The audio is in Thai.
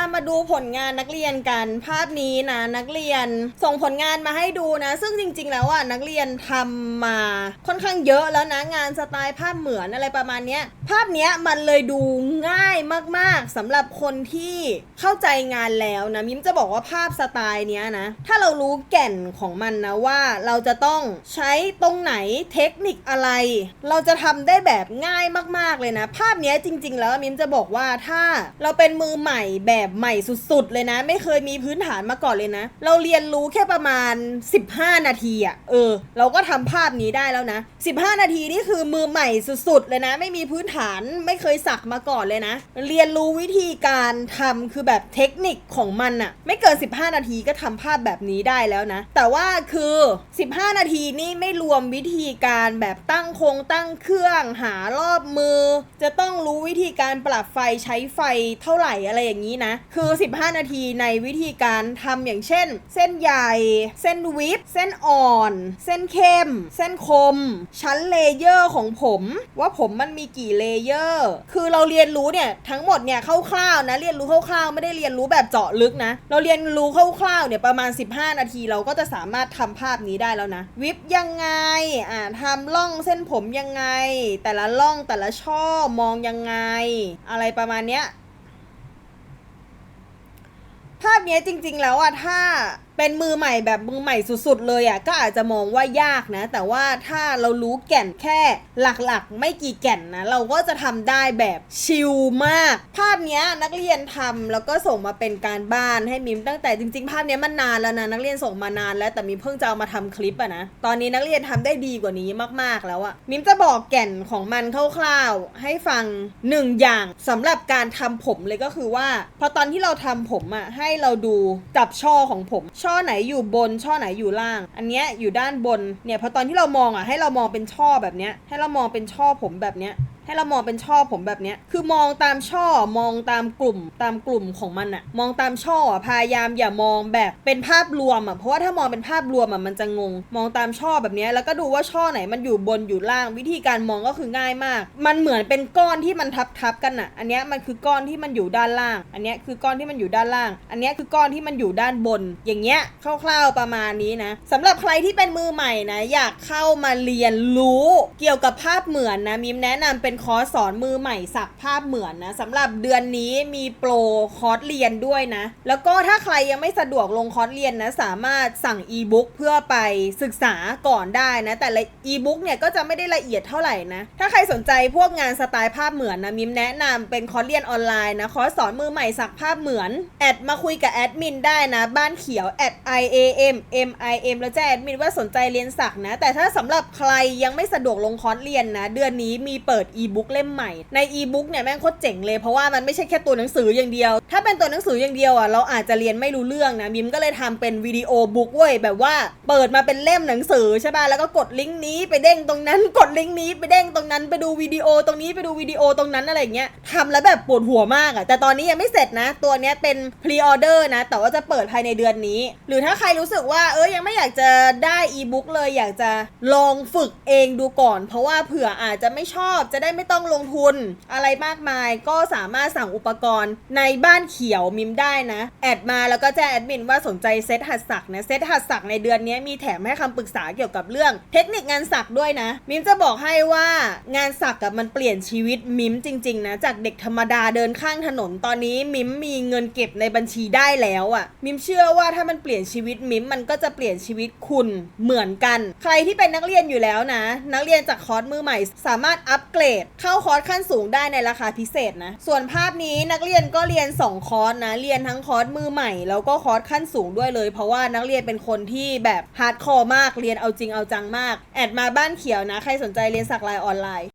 ามาดูผลงานนักเรียนกัน ภาพนี้นะนักเรียนส่งผลงานมาให้ดูนะ ซึ่งจริง ๆ แล้วอะนักเรียนทำมาค่อนข้างเยอะแล้วนะงานสไตล์ภาพเหมือนอะไรประมาณเนี้ยภาพเนี้ยมันเลยดูง่ายมาก ๆสำหรับคนที่เข้าใจงานแล้วนะมิมจะบอกว่าภาพสไตล์เนี้ยนะ ถ้าเรารู้แก่นของมันนะว่าเราจะต้องใช้ตรงไหนเทคนิคอะไร เราจะทำได้แบบง่ายมาก ๆ เลยนะ ภาพเนี้ยจริง ๆ แล้วมิมจะบอกว่าถ้าเราเป็นมือใหม่แบบใหม่สุดๆ เลยนะ ไม่เคยมีพื้นฐานมาก่อนเลยนะ เราเรียนรู้แค่ประมาณ 15 นาทีอะเออ เราก็ทำภาพนี้ได้แล้วนะ 15 นาทีนี่คือมือใหม่สุดๆ เลยนะ ไม่มีพื้นฐานไม่เคยสักมาก่อนเลยนะ เรียนรู้วิธีการทำคือแบบเทคนิคของมันอะไม่เกิน 15 นาทีก็ทำภาพแบบนี้ได้แล้วนะ แต่ว่าคือ 15 นาทีนี่ไม่รวมวิธีการแบบตั้งโครงตั้งเครื่องหารอบมือ จะต้องรู้วิธีการปรับไฟใช้ไฟเท่าไหร่อะไรอย่างนี้นะคือ 15 นาทีในวิธีการทำอย่างเช่น เส้นใหญ่ เส้นวิบเส้นอ่อน เส้นเข้ม เส้นคม ชั้นเลเยอร์ของผม ว่าผมมันมีกี่เลเยอร์คือเราเรียนรู้เนี่ยทั้งหมดเนี่ยคร่าวๆนะเรียนรู้คร่าวๆไม่ได้เรียนรู้แบบเจาะลึกนะ เราเรียนรู้คร่าวๆเนี่ยประมาณ 15 นาทีเราก็จะสามารถทำภาพนี้ได้แล้วนะ วิบยังไงอ่าทำล่องเส้นผมยังไง แต่ละล่องแต่ละช่อมองยังไง อะไรประมาณเนี้ย ภาพเนี้จริง ๆ แล้วอะถ้าเป็นมือใหม่แบบมือใหม่สุดๆเลยอะก็อาจจะมองว่ายากนะ แต่ว่าถ้าเรารู้แก่นแค่หลักๆ ไม่กี่แก่นนะ เราก็จะทำได้แบบชิลมาก ภาพเนี้ยนักเรียนทำแล้วก็ส่งมาเป็นการบ้านให้มิมตั้งแต่จริงๆ ภาพเนี้ยมันนานแล้วนะนักเรียนส่งมานานแล้วแต่มิมเพิ่งจะเอามาทำคลิปอะนะตอนนี้นักเรียนทำได้ดีกว่านี้มากๆแล้วอะมิมจะบอกแก่นของมันคร่าวๆให้ฟังหนึ่งอย่างสำหรับการทำผมเลยก็คือว่า พอตอนที่เราทำผมอะให้เราดูจับช่อของผมช่อ่อไหนอยู่บนช่อไหนอยู่ล่าง อันเนี้ยอยู่ด้านบนเนี่ยพอตอนที่เรามองอะให้เรามองเป็นช่อแบบเนี้ยให้เรามองเป็นช่อผมแบบเนี้ย ให้เรามองเป็นช่อผมแบบเนี้ยคือมองตามช่อมองตามกลุ่มตามกลุ่มของมันอะมองตามช่อพยายามอย่ามองแบบเป็นภาพรวมอะเพราะว่าถ้ามองเป็นภาพรวมอะมันจะงง มองตามช่อแบบนี้แล้วก็ดูว่าช่อไหนมันอยู่บนอยู่ล่าง วิธีการมองก็คือง่ายมาก มันเหมือนเป็นก้อนที่มันทับทับกันอะอันนี้มันคือก้อนที่มันอยู่ด้านล่าง อันนี้คือก้อนที่มันอยู่ด้านล่าง อันนี้คือก้อนที่มันอยู่ด้านบน อย่างเงี้ยคร่าวๆประมาณนี้นะสำหรับใครที่เป็นมือใหม่นะอยากเข้ามาเรียนรู้เกี่ยวกับภาพเหมือนนะมิมแนะนำเป็นคอร์สสอนมือใหม่สักภาพเหมือนนะสำหรับเดือนนี้มีโปรคอร์สเรียนด้วยนะ แล้วก็ถ้าใครยังไม่สะดวกลงคอร์สเรียนนะสามารถสั่งอีบุ๊กเพื่อไปศึกษาก่อนได้นะ แต่ละอีบุ๊กเนี่ยก็จะไม่ได้ละเอียดเท่าไหร่นะ ถ้าใครสนใจพวกงานสไตล์ภาพเหมือนนะมิมแนะนำเป็นคอร์สเรียนออนไลน์นะคอร์สสอนมือใหม่สักภาพเหมือนแอดมาคุยกับแอดมินได้นะ บ้านเขียวแอด i a m m i m แล้วแจ้งแอดมินว่าสนใจเรียนสักนะ แต่ถ้าสำหรับใครยังไม่สะดวกลงคอร์สเรียนนะ เดือนนี้มีเปิดอีบุ๊กเล่มใหม่ ในอีบุ๊กเนี่ยแม่งโคตรเจ๋งเลยเพราะว่ามันไม่ใช่แค่ตัวหนังสืออย่างเดียว ถ้าเป็นตัวหนังสืออย่างเดียวอะเราอาจจะเรียนไม่รู้เรื่องนะมิมก็เลยทำเป็นวิดีโอบุ๊กเว้ยแบบว่าเปิดมาเป็นเล่มหนังสือใช่ป่ะแล้วก็กดลิงก์นี้ไปเด้งตรงนั้นกดลิงก์นี้ไปเด้งตรงนั้นไปดูวิดีโอตรงนี้ไปดูวิดีโอตรงนั้นอะไรเงี้ยทำแล้วแบบปวดหัวมากอะแต่ตอนนี้ยังไม่เสร็จนะ ตัวเนี้ยเป็นพรีออเดอร์นะ แต่ว่าจะเปิดภายในเดือนนี้ หรือถ้าใครรู้สึกว่าเออยังไม่อยากจะได้อีบุ๊กเลยอยากจะลองฝึกเองดูก่อน เพราะว่าเผื่ออาจจะไม่ชอบจะได้ไม่ต้องลงทุนอะไรมากมาย ก็สามารถสั่งอุปกรณ์ในบ้านเขียวมิมได้นะ แอดมาแล้วก็แจ้งแอดมินว่าสนใจเซตหัดสักนะ เซตหัดสักในเดือนนี้มีแถมให้คำปรึกษาเกี่ยวกับเรื่องเทคนิคงานสักด้วยนะ มิมจะบอกให้ว่างานสักกับมันเปลี่ยนชีวิตมิมจริงๆนะ จากเด็กธรรมดาเดินข้างถนนตอนนี้มิมมีเงินเก็บในบัญชีได้แล้วอะ่ะ มิมเชื่อว่าถ้ามันเปลี่ยนชีวิตมิมมันก็จะเปลี่ยนชีวิตคุณเหมือนกัน ใครที่เป็นนักเรียนอยู่แล้วนะ นักเรียนจากคอร์สมือใหม่ สามารถอัปเกรดเข้าคอร์สขั้นสูงได้ในราคาพิเศษนะ ส่วนภาพนี้นักเรียนก็เรียน 2 คอร์สนะ เรียนทั้งคอร์สมือใหม่ แล้วก็คอร์สขั้นสูงด้วยเลย เพราะว่านักเรียนเป็นคนที่แบบฮาร์ดคอร์มาก เรียนเอาจริงเอาจังมาก แอดมาบ้านเขียวนะ ใครสนใจเรียนสักลายออนไลน์